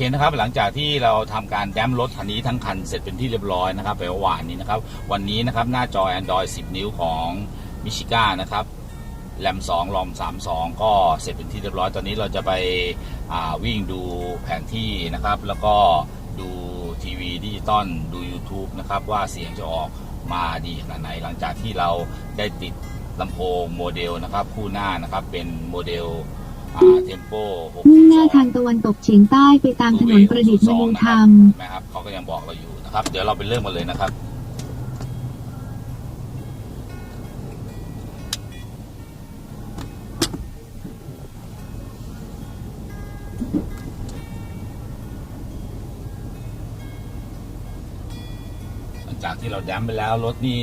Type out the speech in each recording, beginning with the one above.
เคนะครับหลังจากที่เราทำการแดมรถคันนี้ทั้งคันเสร็จเป็นที่เรียบร้อยนะครับไปวานนี้นะครับ วันนี้นะครับหน้าจอ Android 10 นิ้วของมิชิก้านะครับแรม2รอม32 ก็เสร็จเป็นที่เรียบร้อยตอนนี้เราจะไปวิ่งดูแผนที่นะครับ แล้วก็ดูทีวีดิจิตอลดู YouTube นะครับว่าเสียงจะออกมาดีขนาดไหน หลังจากที่เราได้ติดลำโพงโมเดลนะครับ คู่หน้านะครับเป็นโมเดล เทมโปมุ่งหน้าทางตะวันตกเฉียงใต้ไปตามถนนประดิษฐ์มนูธรรมนะครับเขาก็ยังบอกเราอยู่นะครับ เดี๋ยวเราไปเริ่มกันเลยนะครับหลังจากที่เราแดมไปแล้วรถนี่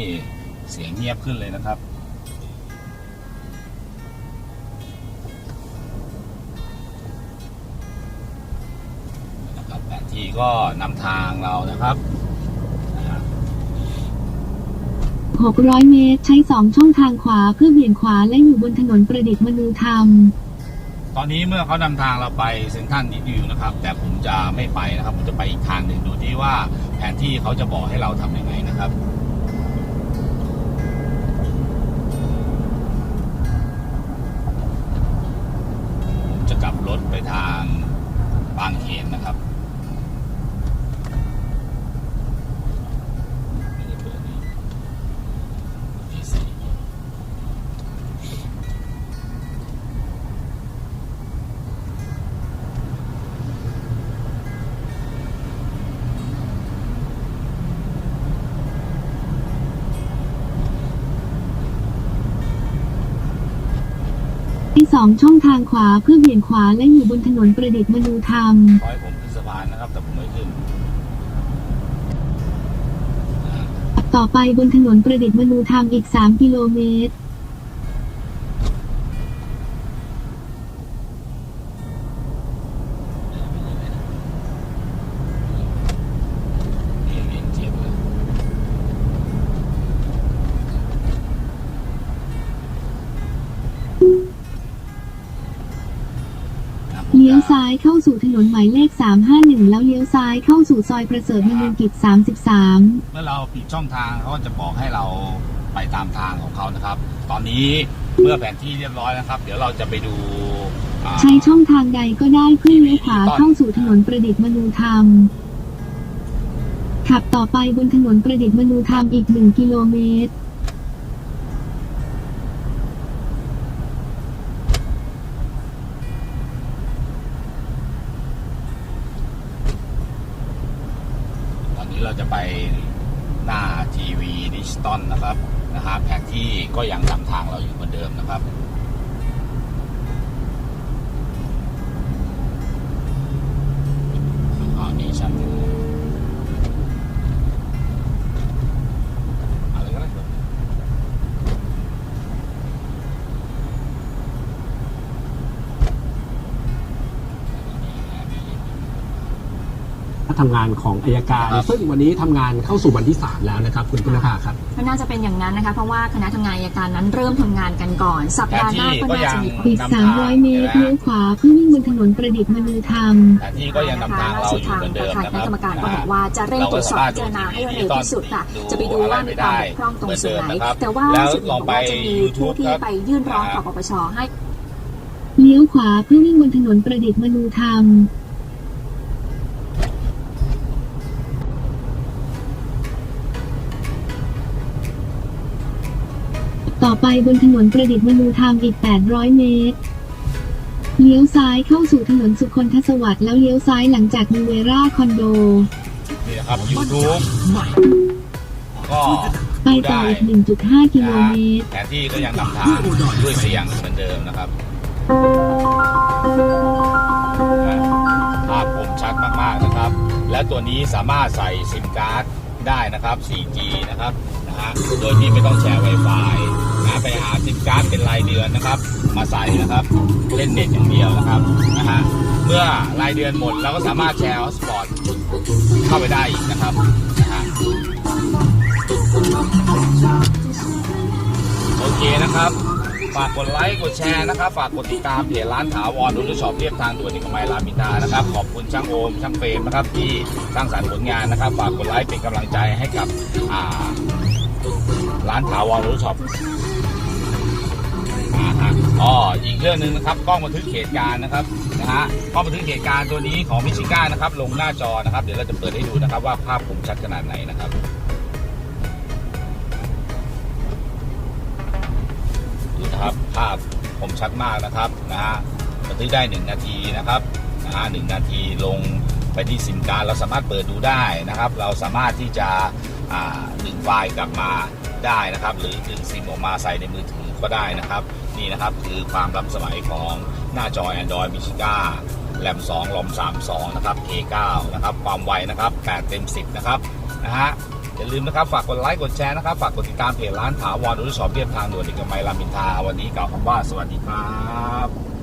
เสียงเงียบขึ้นเลยนะครับ ที่ก็นำทางเรานะครับนะฮะ600 เมตร ใช้ 2 ช่องทางขวาเพื่อเบี่ยงขวาและอยู่บนถนนประดิษฐ์มนูธรรม ตอนนี้เมื่อเขานำทางเราไปเซ็นทรัลดิวิวนะครับ แต่ผมจะไม่ไปนะครับ ผมจะไปอีกทางหนึ่งดูที่ว่าแผนที่เขาจะบอกให้เราทำยังไงนะครับผมจะกลับรถไปทางบางเขนนะครับ ใช้2ช่องทางขวาเพื่อเบี่ยงขวาและอยู่บนถนนประดิษฐ์มนูธรรม ขอให้ผมขึ้นสะพานนะครับ แต่ผมไม่ขึ้น ต่อไปบนถนนประดิษฐ์มนูธรรมอีก 3 กิโลเมตร ลี้ยวซ้ายเข้าสู่ถนนหมายเลข 351 แล้วเลี้ยวซ้ายเข้าสู่ซอยประเสริฐมนูกิจ 33 เมื่อเราปิดช่องทางเขาก็จะบอกให้เราไปตามทางของเขานะครับ ตอนนี้เมื่อแผนที่เรียบร้อยนะครับ เดี๋ยวเราจะไปดูอ่าใช้ช่องทางใดก็ได้เพื่อเลี้ยวขวาเข้าสู่ถนนประดิษฐ์มนูธรรม ขับต่อไปบนถนนประดิษฐ์มนูธรรมอีก 1 กิโลเมตร เราจะไปหน้าทีวีดิจิตอลนะครับนะฮะแผนที่ก็ยังนำทางเราอยู่เหมือนเดิมนะครับ ทำงานของอายการครับซึ่งวันนี้ทำงานเข้าสู่วันที่ 3 แล้วนะครับ คุณพุทธภาครับก็น่าจะเป็นอย่างนั้นนะคะ เพราะว่าคณะทำงานอัยการนั้นเริ่มทำงานกันก่อน สัปดาห์หน้าก็น่าจะมีผลอีก300 เมตรเลี้ยวขวาเพื่อวิ่งบนถนนประดิษฐ์มนูธรรมแผนที่ก็ยังนำทางเราอยู่เหมือนเดิมทางนะคคณะรับกรรมการก็บอกว่าจะเร่งตรวจสอบพิจารณาให้เร็วที่สุดค่ะ จะไปดูว่ามีความบกพร่องตรงส่วนไหน แต่ว่าล่าสุดบอกว่าจะมีผู้ที่ไปยื่นร้องต่อปปชให้ เลี้ยวขวาเพื่อวิ่งบนถนนประดิษฐ์มนูธรรม ต่อไปบนถนนประดิษฐ์มนูธรรมอีก 800 เมตร เลี้ยวซ้ายเข้าสู่ถนนสุคนทศวรรษแล้วเลี้ยวซ้ายหลังจากมีเวราคอนโด นี่นะครับ YouTube ก็ไปต่ออีก 1.5 กิโลเมตร แผนที่ก็ยังนำทางด้วยเสียงเหมือนเดิมนะครับภาพคมชัดมากๆนะครับ และตัวนี้สามารถใส่ซิมการ์ดได้นะครับ 4G นะครับนะฮะโดยที่ไม่ต้องแชร์ Wi-Fi นะ ไปหาซิมการ์ดเป็นรายเดือนนะครับ มาใส่นะครับ เล่นเน็ตอย่างเดียวนะครับนะฮะเมื่อรายเดือนหมดเราก็สามารถแชร์ฮอสปอตเข้าไปได้อีกนะครับนะฮะโอเคนะครับฝากกดไลค์กดแชร์นะครับ ฝากกดติดตามเพจร้านถาวรดูช็อปเรียบทางด่วนนิคมายรามินทานะครับ ขอบคุณช่างโอมช่างเฟรมนะครับที่สร้างสรรค์ผลงานนะครับ ฝากกดไลค์เป็นกำลังใจให้กับอ่า ร้านถาวรดูช็อปอ๋ออีกเรื่องหนึ่งนะครับกล้องบันทึกเหตุการณ์นะครับนะฮะกล้องบันทึกเหตุการณ์ตัวนี้ของมิชิก้านะครับ ลงหน้าจอนะครับ เดี๋ยวเราจะเปิดให้ดูนะครับ ว่าภาพคมชัดขนาดไหนนะครับดูนะครับภาพคมชัดมากนะครับนะฮะบันทึกได้หนึ่งนาทีนะครับนะฮะหนึ่งนาทีลงไปที่ซิมการเราสามารถเปิดดูได้นะครับ เราสามารถที่จะ ดึงไฟล์กลับมาได้นะครับ หรือดึงซิมออกมาใส่ในมือถือก็ได้นะครับ นี่นะครับคือความล้ำสมัยของหน้าจอ Android m i c h i g a แรม2ลอม32 นะครับ K9 นะครับ ความไวนะครับ 8 เต็ม 10 นะครับนะฮะอย่าลืมนะครับ ฝากกดไลค์ กดแชร์นะครับ ฝากกดติดตามเพจร้านถาวรดูช็อปเรียบทางด่วนเอกมัยรามอินทาวันนี้กล่าวคำว่าสวัสดีครับ